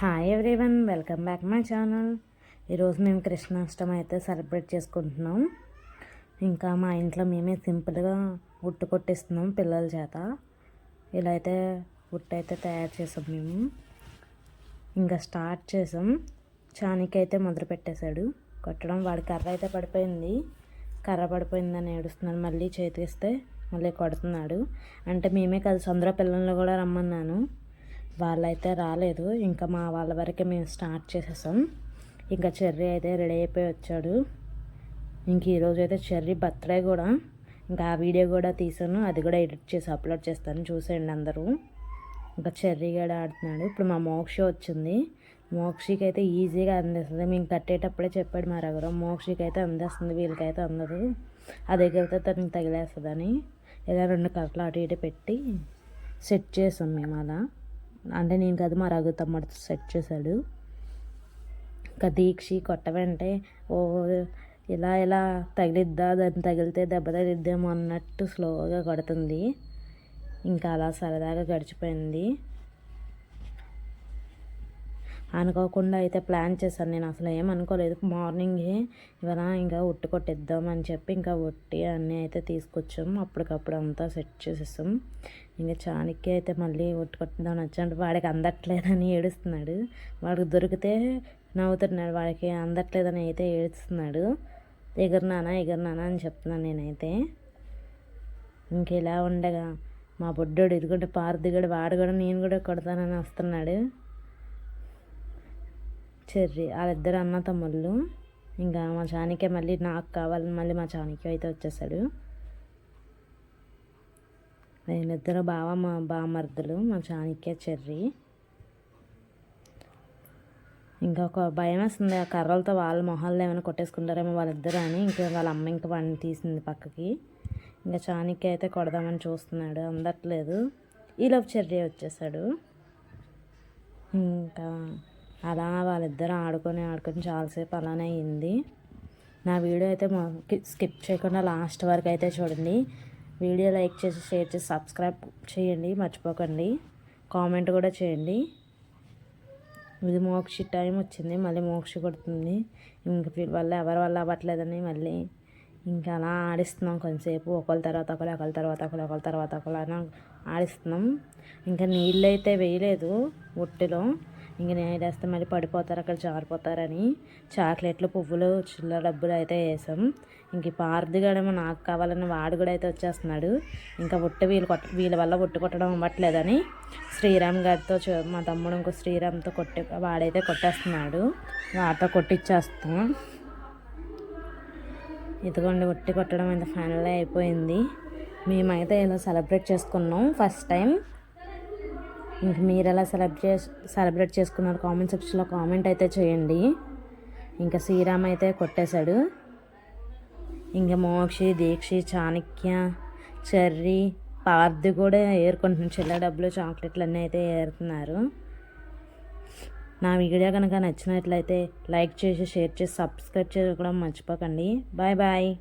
Hi everyone welcome back my channel ఈరోజు మేము కృష్ణాష్టమి అయితే సెలబ్రేట్ చేసుకుంటున్నాం. ఇంకా మా ఇంట్లో మేమే సింపుల్గా ఉట్టు కొట్టిస్తున్నాం పిల్లల చేత. ఇలా అయితే ఉట్టు అయితే తయారు చేసాం మేము. ఇంకా స్టార్ట్ చేసాం. చానికి అయితే మొదలు పెట్టేశాడు. కొట్టడం వాడి కర్ర అయితే పడిపోయింది. కర్ర పడిపోయిందని ఏడుస్తున్నాడు. మళ్ళీ చేతికిస్తే మళ్ళీ కొడుతున్నాడు. అంటే మేమే కలిసి అందరూ పిల్లల్ని కూడా రమ్మన్నాను. వాళ్ళైతే రాలేదు. ఇంకా మా వాళ్ళ వరకే మేము స్టార్ట్ చేసేసాం. ఇంకా చెర్రీ అయితే రెడీ అయిపోయి వచ్చాడు. ఇంక ఈరోజు అయితే చెర్రీ బర్త్డే కూడా. ఇంకా ఆ వీడియో కూడా తీసాను. అది కూడా ఎడిట్ చేసి అప్లోడ్ చేస్తాను. చూసేయండి అందరూ. ఇంకా చెర్రీ కూడా ఆడుతున్నాడు. ఇప్పుడు మా మోక్ష వచ్చింది. మోక్షికి అయితే ఈజీగా అందిస్తుంది. మేము కట్టేటప్పుడే చెప్పాడు మా రఘురాం మోక్షికి అయితే అందేస్తుంది. వీళ్ళకైతే అందదు. అది ఎగిరితే తనకి తగిలేస్తుందని. ఇలా రెండు కట్టలు అటు ఇటు పెట్టి సెట్ చేసాం మేము అలా. అంటే నేను కాదు మా రఘు తమ్ముడు సెట్ చేశాడు. ఇంకా దీక్షి కొట్టవంటే ఓ ఇలా ఇలా తగిలిద్దా? దాన్ని తగిలితే దెబ్బ తగిలిద్దేమో అన్నట్టు స్లోగా కొడుతుంది. ఇంకా అలా సరదాగా గడిచిపోయింది. అనుకోకుండా అయితే ప్లాన్ చేశాను. నేను అసలు ఏమనుకోలేదు మార్నింగే ఇవాళ ఇంకా ఉట్టు కొట్టిద్దామని చెప్పి ఇంకా ఉట్టి అన్నీ అయితే తీసుకొచ్చాము అప్పటికప్పుడు అంతా సెట్ చేసేసాం. ఇంకా చాణక్య అయితే మళ్ళీ ఉట్టు కొట్టిద్దామని వచ్చాడు. వాడికి అందట్లేదని ఏడుస్తున్నాడు. వాడికి దొరికితే నవ్వుతున్నాడు. వాడికి అందట్లేదని అయితే ఏడుస్తున్నాడు. ఎగిరినానా ఎగిరినానా అని చెప్తున్నాను నేనైతే. ఇంకెలా ఉండగా మా బొడ్డోడు ఇదిగోంటే పారుదిగడు వాడు కూడా నేను కూడా కొడతానని వస్తున్నాడు. చెర్రి వాళ్ళిద్దరు అన్న తమ్ముళ్ళు. ఇంకా మా చానికే మళ్ళీ నాకు కావాలని మళ్ళీ మా చానికే అయితే వచ్చేసాడు. వీళ్ళిద్దరు బావ మా బామర్దులు మా చానికే చెర్రి. ఇంకా ఒక భయం వేస్తుంది ఆ కర్రలతో వాళ్ళ మొహాల్లో ఏమైనా కొట్టేసుకుంటారేమో వాళ్ళిద్దరూ అని. ఇంకా వాళ్ళ అమ్మ ఇంకా వాడిని తీసింది పక్కకి. ఇంకా చానికి అయితే కొడదామని చూస్తున్నాడు అందట్లేదు. ఈలోపు చెర్రీ వచ్చేసాడు. ఇంకా అలా వాళ్ళిద్దరు ఆడుకొని ఆడుకొని చాలాసేపు అలానే అయింది. నా వీడియో అయితే స్కిప్ చేయకుండా లాస్ట్ వరకు అయితే చూడండి. వీడియో లైక్ చేసి షేర్ చేసి సబ్స్క్రైబ్ చేయండి మర్చిపోకండి. కామెంట్ కూడా చేయండి. ఇది మోక్షి టైం వచ్చింది మళ్ళీ మోక్షి కొడుతుంది. ఇంక వల్ల ఎవరి వల్ల అవ్వట్లేదని మళ్ళీ ఇంకా అలా ఆడిస్తున్నాం కొంతసేపు. ఒకళ్ళ తర్వాత ఒకరు ఒకళ్ళ తర్వాత ఒకరు ఒకళ్ళ తర్వాత ఒకళ్ళు అని ఆడిస్తున్నాం. ఇంకా నీళ్ళు అయితే వేయలేదు ఒట్టిలో. ఇంక నేను వేస్తే మళ్ళీ పడిపోతారు అక్కడ జారిపోతారని చాక్లెట్లు పువ్వులు చిల్లర డబ్బులు అయితే వేసాం. ఇంక పార్థిగాడేమో నాకు కావాలని వాడు కూడా అయితే వచ్చేస్తున్నాడు. ఇంకా ఒట్టు వీళ్ళు కొట్ట వీళ్ళ వల్ల ఒట్టు కొట్టడం అవ్వట్లేదని శ్రీరామ్ గారితో మా తమ్ముడు ఇంకో శ్రీరామ్తో కొట్టి వాడైతే కొట్టేస్తున్నాడు. వాడితో కొట్టిచ్చేస్తాం. ఇదిగోండి ఒట్టి కొట్టడం అయితే ఫైనల్ అయిపోయింది. మేమైతే ఇలా సెలబ్రేట్ చేసుకున్నాం ఫస్ట్ టైం. ఇంక మీరు ఎలా సెలబ్రేట్ సెలబ్రేట్ చేసుకున్నారు కామెంట్ సెక్షన్లో కామెంట్ అయితే చేయండి. ఇంకా శ్రీరామ్ అయితే కొట్టేశాడు. ఇంకా మోక్షి దీక్షి చాణక్య చెర్రీ పార్థి కూడా ఏరుకుంటున్నాను చిల్ల డబ్బులు చాక్లెట్లు అన్నీ అయితే ఏరుతున్నారు. నా వీడియో కనుక నచ్చినట్లయితే లైక్ చేసి షేర్ చేసి సబ్స్క్రైబ్ కూడా మర్చిపోకండి. Bye bye.